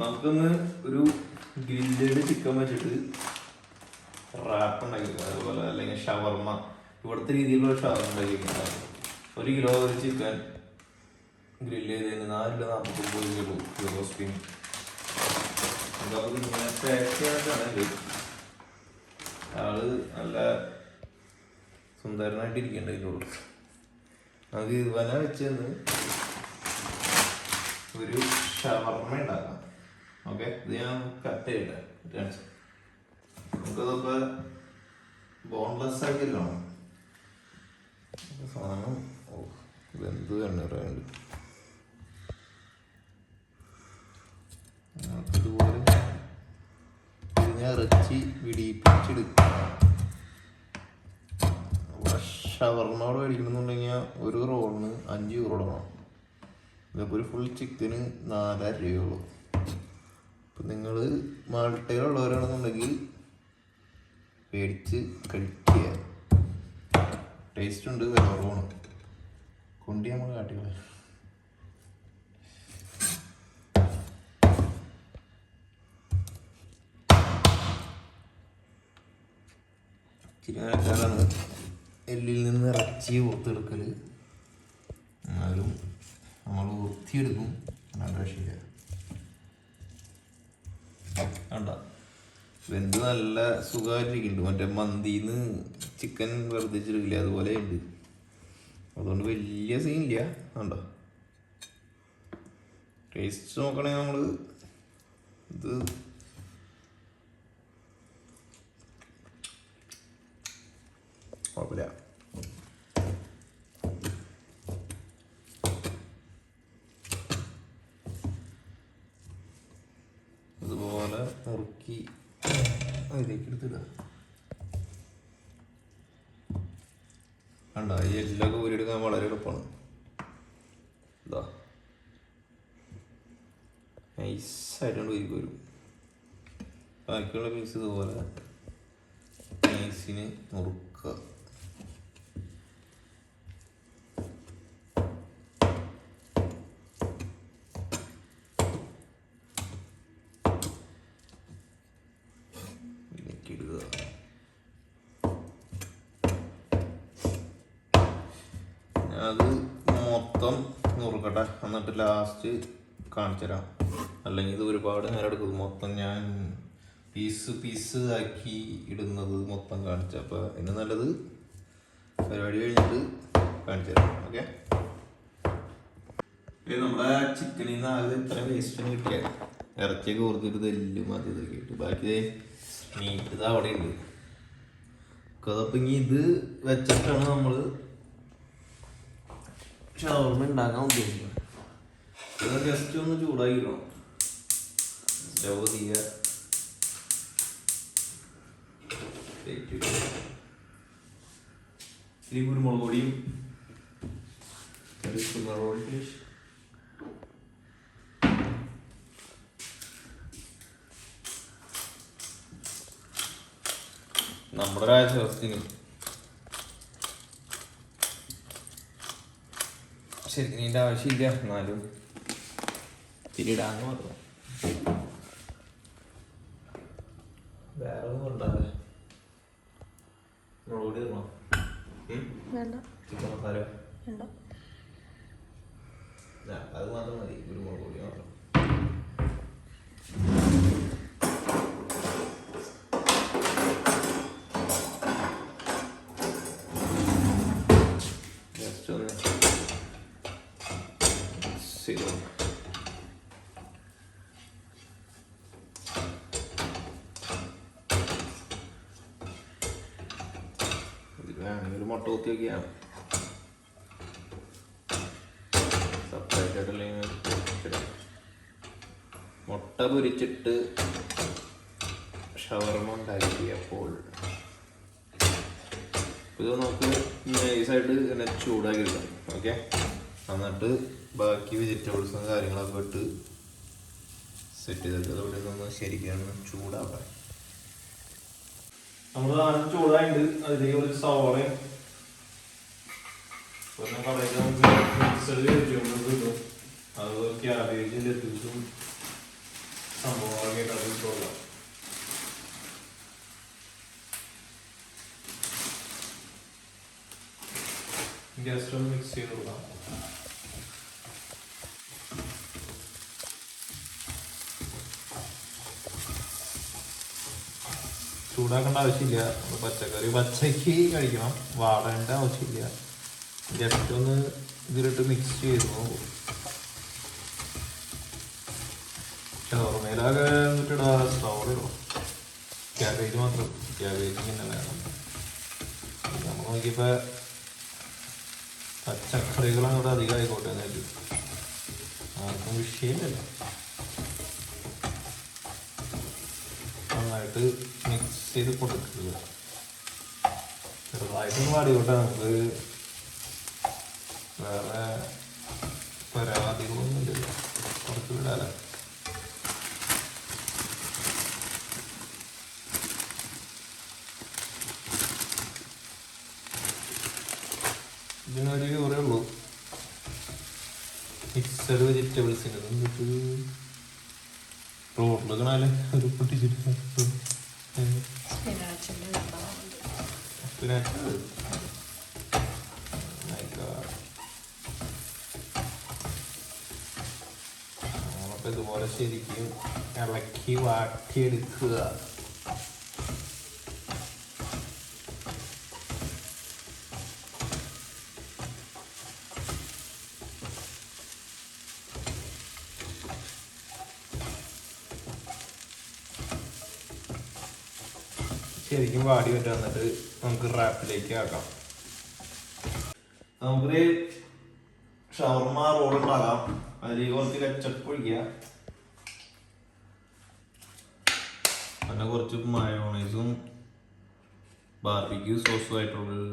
നമുക്കൊന്ന് ഒരു grilled chicken വെച്ചിട്ട് റാപ്പ് ഉണ്ടാക്കി അതുപോലെ അല്ലെങ്കിൽ ഷവർമ ഇവിടുത്തെ രീതിയിലുള്ള ഷവർമ ഉണ്ടാക്കി ഒരു കിലോ ഒരു ചിക്കൻ ഗ്രില്ല് ചെയ്തതിന് നാല് കിലോ നാൽപ്പത്തൊമ്പത് കിലോ കിലോ സ്പിൻ ആൾ നല്ല സുന്ദരനായിട്ട് ഇരിക്കേണ്ട ഇതിനുള്ളൂ നമുക്ക് വന വെച്ചെന്ന് ഒരു ഷവർമ ഉണ്ടാക്കാം. ഓക്കെ ഇത് ഞാൻ കട്ട് ചെയ്യട്ടെ? നമുക്കതൊക്കെ ബോൺലെസ് ആക്കിയല്ലോ സാധനം. ഓ ഇതെന്ത് തന്നെ പറയുന്നുണ്ട് ഇതുപോലെ ഇത് ഞാൻ ഇറച്ചി വിടിയിപ്പിച്ചെടുക്കാം ഷവർമ മേടിക്കണമെന്നുണ്ടെങ്കിൽ ഒരു റോളിന് അഞ്ച് യൂറോ വേണം. ഇതിപ്പോൾ ഒരു ഫുൾ ചിക്കന് നാലായിരം രൂപയുള്ളൂ അപ്പം നിങ്ങൾ മാൾട്ടയിലുള്ളവരാണെന്നുണ്ടെങ്കിൽ മേടിച്ച് കഴിക്കുക. ടേസ്റ്റ് ഉണ്ട് വില കൊണ്ടി നമ്മൾ കാട്ടികളെ ഇച്ചിരി എല്ലിൽ നിന്ന് ഇറച്ചി ഓർത്തെടുക്കൽ എന്നാലും നമ്മൾ വൃത്തിയെടുക്കും. നല്ല രക്ഷയില്ല കണ്ട വെന്ത് നല്ല സുഖമായിട്ടിരിക്കുന്നുണ്ട്. മറ്റേ മന്തിന്ന് ചിക്കൻ വെറുതെച്ചിട്ടില്ല അതുപോലെ ഉണ്ട്. അതുകൊണ്ട് വലിയ സീൻ ഇല്ല. കണ്ടോ? ടേസ്റ്റ് നോക്കണേ നമ്മൾ ഇത് കുഴപ്പമില്ല ഇതുപോലെ മുറുക്കി അതിലേക്ക് എടുത്തിടുക കണ്ട ഈ എല്ലൊക്കെ ഊരിയെടുക്കാൻ വളരെ എളുപ്പമാണ്. ഇതാ. നൈസായിട്ടുണ്ട് ഊരി വരും ബാക്കിയുള്ള പീസ് ഇതുപോലെ. നൈസിന് മുറുക്കുക അത് മൊത്തം നുറുക്കട്ടെ. എന്നിട്ട് ലാസ്റ്റ് കാണിച്ചു തരാം അല്ലെങ്കിൽ ഇത് ഒരുപാട് നേരം എടുക്കും. മൊത്തം ഞാൻ പീസ് പീസ് ആക്കി ഇടുന്നത് മൊത്തം കാണിച്ചു. അപ്പോൾ അതിന് നല്ലത് പരിപാടി കഴിഞ്ഞിട്ട് കാണിച്ചു തരാം ഓക്കെ നമ്മുടെ ചിക്കനിൽ നിന്ന് ആകെ ഇത്ര വേസ്റ്റ് കിട്ടിയത് ഇറച്ചിയൊക്കെ ഓർത്തിട്ട് എല്ലും മതി ഇതൊക്കെ ഇട്ട്. ബാക്കി മീറ്റ് ഇത് അവിടെ ഉണ്ട് അതപ്പം ഇത് വെച്ചിട്ടാണ് നമ്മൾ ഷവർമ ഉണ്ടാക്കാൻ ഉദ്ദേശിക്കുന്നത് ഇത് ജസ്റ്റ് ഒന്ന് ചൂടാക്കിക്കണം സ്റ്റവ് ഇത്തിരി കുരുമുളക് പൊടിയും നമ്മുടെ ഒരു ആശ്വാസത്തിന് ശരിക്കും ഇതിന്റെ ആവശ്യമില്ല എന്നാലും തിരിടാന്ന് മാത്രം. വേറെ ഒന്നും ഉണ്ടാവില്ല മുളക് പൊടി ഇടണോ വേണ്ട. ചിക്കൻ മസാല വേണ്ട. അത് മാത്രം മതി. കുരുമുളക് പൊടി മാത്രം ജസ്റ്റ് ഒന്ന് mix ചെയ്ത് കൊടുക്കാം. ഇതിൽ വേണമെങ്കിൽ ഒരു മുട്ട കുത്തി വെക്കാം സെപ്പറേറ്റ് ആയിട്ടുള്ള മുട്ട പൊരിച്ചിട്ട് ഷവർമ ഉണ്ടാക്കിയപ്പോൾ ഇത് നമുക്ക് നൈസായിട്ട് ഇങ്ങനെ ചൂടാക്കി എടുക്കാം. ഓക്കെ എന്നിട്ട് ബാക്കി വെജിറ്റബിൾസും കാര്യങ്ങളൊക്കെ ഇട്ട് സെറ്റ് ചെയ്തിട്ട് അതോടെ നിന്ന് ശരിക്കാണ് ചൂടാക്കാം നമ്മൾ സാധനം ചൂടായിട്ടുണ്ട് അതിലേക്ക് ഒരു സവോളയും പിന്നെ കടയിൽ മിക്സഡ് വെജിറ്റബിൾസ് കിട്ടും. അത് ക്യാബേജ് ലെറ്റൂസും കൊടുക്കാം ജസ്റ്റ് ഒന്ന് മിക്സ് ചെയ്ത് കൊടുക്കാം. ചൂടാക്കേണ്ട ആവശ്യമില്ല. പച്ചക്കറി പച്ചക്ക് കഴിക്കണം. വാടേണ്ട ആവശ്യമില്ല. ജസ്റ്റ് ഒന്ന് ഇതിലിട്ട് മിക്സ് ചെയ്ത്. നോക്കും ഷവർമയിലാകെ എന്നിട്ടിടാ സ്റ്റൗറിടും ക്യാബേജ് മാത്രം ക്യാബേജ് ഇങ്ങനെ വേണം. നമ്മൾ നോക്കിയപ്പോൾ പച്ചക്കറികൾ അങ്ങോട്ട് അധികം ആയിക്കോട്ടെ എന്ന് കരുതി. ആർക്കും വിഷയമില്ല. നന്നായിട്ട് മിക്സ് ചെയ്ത് കൊടുക്കുക. ചെറുതായിട്ടൊന്നും പാടിക്കോട്ടെ നമുക്ക് വേറെ പരാതികളൊന്നും ഇല്ലല്ലോ കുറച്ച് വിടാലോ? ഇതിനൊരു കുറേ ഉള്ളൂ. മിക്സഡ് വെജിറ്റബിൾസിന് എന്നിട്ട് റോഡിൽ കാണാല്ലേ ഒരു പൊട്ടിച്ചിട്ട്. സ്പിനാച്ചിന്റെ ഇതുപോലെ ശരിക്കും ഇളക്കി വാട്ടിയെടുക്കുക. ശരിക്കും വാടി പറ്റാൻ വന്നിട്ട് നമുക്ക് റാപ്പിലേക്ക് ആക്കാം. നമുക്കൊരു ഷവർമ റോൾ ഉണ്ടാകാം അതിൽ കുറച്ച് കച്ചപ്പ് ഒഴിക്കുക. പിന്നെ കുറച്ച് മയോണൈസും ബാർബിക്യൂ സോസും ആയിട്ടുള്ളൊരു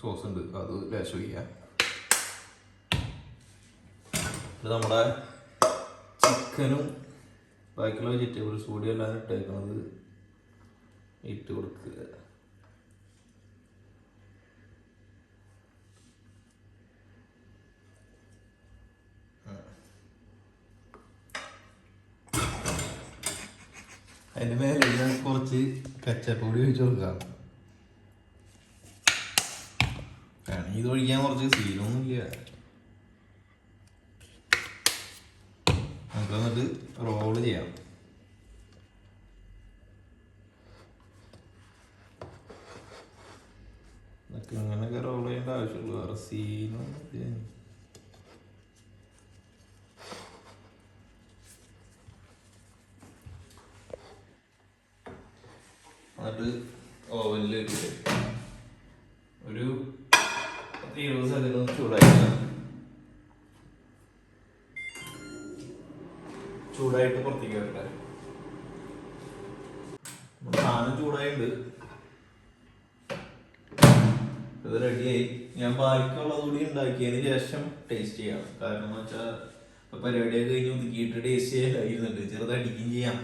സോസ് ഉണ്ട്. അത് ലേശം ഒഴിക്കുക. ഇത് നമ്മുടെ ചിക്കനും ബാക്കിയുള്ള വെജിറ്റബിൾസ് കൂടി എല്ലാം ഇട്ടേക്കുന്നത് ഇട്ട് കൊടുക്കുക. അതിന്റെ മേലെ ഞാൻ കുറച്ച് കച്ചപ്പ് കൂടി ഒഴിച്ചു കൊടുക്കാം. കാരണം ഇത് ഒഴിക്കാൻ കുറച്ച് സീനൊന്നുമില്ല നമുക്ക് എന്നിട്ട് റോൾ ചെയ്യാം. ഇങ്ങനെയൊക്കെ റോൾ ചെയ്യേണ്ട ആവശ്യമുള്ളൂ. വേറെ സീനൊന്നും ഇല്ല. ഓവനിൽ ഓവനിൽ ഒരു പത്ത് ഇരുപത് സെക്കൻഡ് ഒന്ന് ചൂടായിട്ട് പുറത്തേക്ക് വരട്ടെ. സാധനം ചൂടായിട്ടുണ്ട് ഇത് റെഡിയായി ഞാൻ ബാക്കിയുള്ളത് കൂടി ഉണ്ടാക്കിയതിന് ശേഷം ടേസ്റ്റ് ചെയ്യാം. കാരണം എന്ന് വെച്ചാൽ പരിപാടിയൊക്കെ കഴിഞ്ഞ് ഒതുക്കിയിട്ട് ടേസ്റ്റ് ചെയ്യാൻ കഴിയുന്നുണ്ട് ചെറുതായിട്ട് ചെറുതടിക്കുകയും ചെയ്യാം.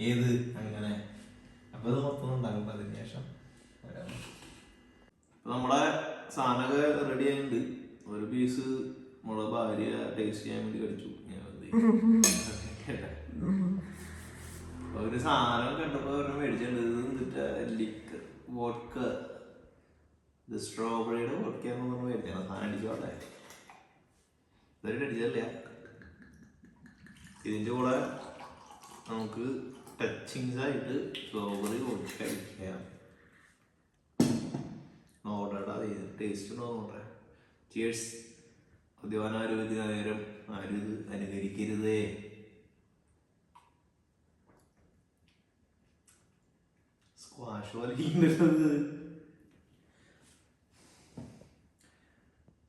ഏത്? അങ്ങനെ. അപ്പൊ ഇത് മൊത്തം അതിന് ശേഷം നമ്മളെ സാധനമൊക്കെ റെഡി ആയിട്ടുണ്ട്. ഒരു പീസ് നമ്മളെ ഭാര്യ ടേസ്റ്റ് ചെയ്യാൻ വേണ്ടി കഴിച്ചു ഒരു സാധനം കണ്ടപ്പോ ഒരെണ്ണം മേടിച്ചിട്ടുണ്ട്. ലിക്കർ വോഡ്ക സ്ട്രോബെറിയുടെ വോഡ്ക്കാന്ന് പറഞ്ഞ് മേടിച്ചാണ് സാധനം അടിച്ചോട്ടെ ഇതൊരു കൂടെ നമുക്ക് ടച്ചിങ്സ് ഫ്ലോവറി വോഡ്ക അടിക്കാം നോട്ടേട്ടാ ടേസ്റ്റ് ഉണ്ടോ നോട്ടെ ചിയേഴ്സ് മദ്യപാന ആരോഗ്യ നേരം ആരും ഇത് അനുകരിക്കരുതേ. സ്ക്വാഷ് വലിക്കുന്നത്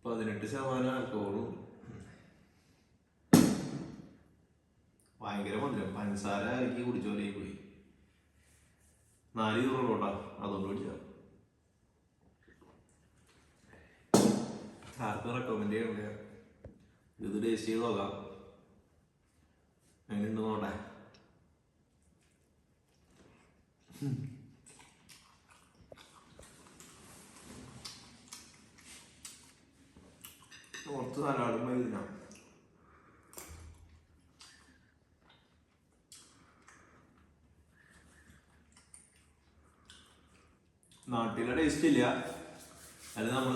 പതിനെട്ട് ശതമാനം ആൽക്കഹോളും ഭയങ്കര മധുരം പഞ്ചസാര ഇറക്കി കുടിച്ച പോലെ പോയി നാല് കൊണ്ടാ അതൊന്നും കുടിച്ചാ ആർക്കും റെക്കമെൻഡ് ചെയ്യണില്ല. ഇത് ടേസ്റ്റ് ചെയ്ത് നോക്കാം. എങ്ങനെയുണ്ട് നോട്ടെ കുറച്ച് സലാഡും മരുന്നിനാ നാട്ടിലെ ടേസ്റ്റ് ഇല്ല. അല്ല നമ്മൾ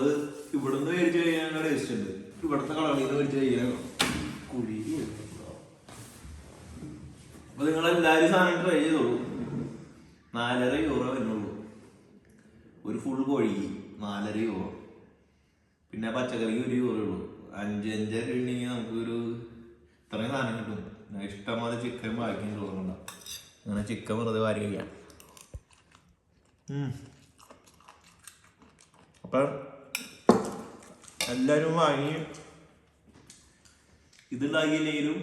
ഇവിടുന്ന് മേടിച്ചു കഴിയാനുള്ള ടേസ്റ്റ് ഉണ്ട്. ഇവിടുത്തെ കളറിൽ നിന്ന് മേടിച്ചു കഴിയാൻ കുഴി അപ്പൊ നിങ്ങൾ എല്ലാവരും സാധനം ട്രൈ ചെയ്തോളൂ നാലര യൂറോ വരുന്നുള്ളൂ. ഒരു ഫുൾ കോഴിക്ക് നാലര യൂറോ പിന്നെ പച്ചക്കറിക്ക് ഒരു യൂറോ ഉള്ളൂ. അഞ്ച് അഞ്ചൊക്കെ ഉണ്ടെങ്കിൽ നമുക്കൊരു ഇത്രയും സാധനം കിട്ടും. ഇഷ്ടംപോലെ ചിക്കൻ ബാക്കി ചോറുണ്ടാവും അങ്ങനെ ചിക്കൻ വെറുതെ വാരി കഴിക്കാം. അപ്പം എല്ലാവരും വാങ്ങി. ഇതുണ്ടാക്കിയില്ലെങ്കിലും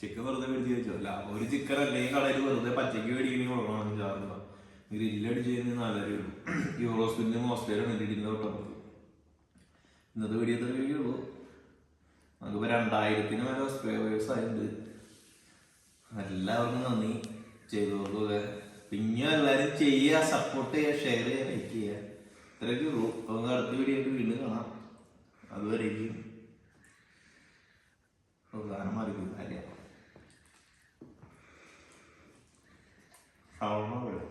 ചിക്കൻ വെറുതെ മേടിച്ച് അല്ല ഒരു ചിക്കൻ അല്ലെങ്കിൽ കടയിൽ വെറുതെ പച്ചക്ക് മേടിക്കണമെങ്കിൽ കുഴപ്പമാണ് ചാറില്ല ഗ്രില്ലടിച്ച് കഴിഞ്ഞാൽ നാലര ഉള്ളൂ യൂറോസ്പിന്റെ ഓസ്ട്രേലിയ ഗ്രില്ലിന്റെ തൊട്ടപ്പുറത്ത് ഇന്നത്തെ വീഡിയോ തന്നെ കഴിയുള്ളൂ നമുക്കിപ്പോ രണ്ടായിരത്തിന് വരെ സബ്സ്ക്രൈബേഴ്സ് ആയിട്ടുണ്ട്. എല്ലാവർക്കും നന്ദി. ചെയ്തോളൂ പിന്നെ എല്ലാവരും ചെയ്യുക സപ്പോർട്ട് ചെയ്യുക ഷെയർ ചെയ്യുക ലൈക്ക് ചെയ്യുക. ഇത്രയൊക്കെ ഉള്ളൂ. നമുക്ക് അടുത്ത വീഡിയോ ആയിട്ട് വീണ്ടും കാണാം. അതുവരേക്കും ഗാനം മാറിക്കും പോലെ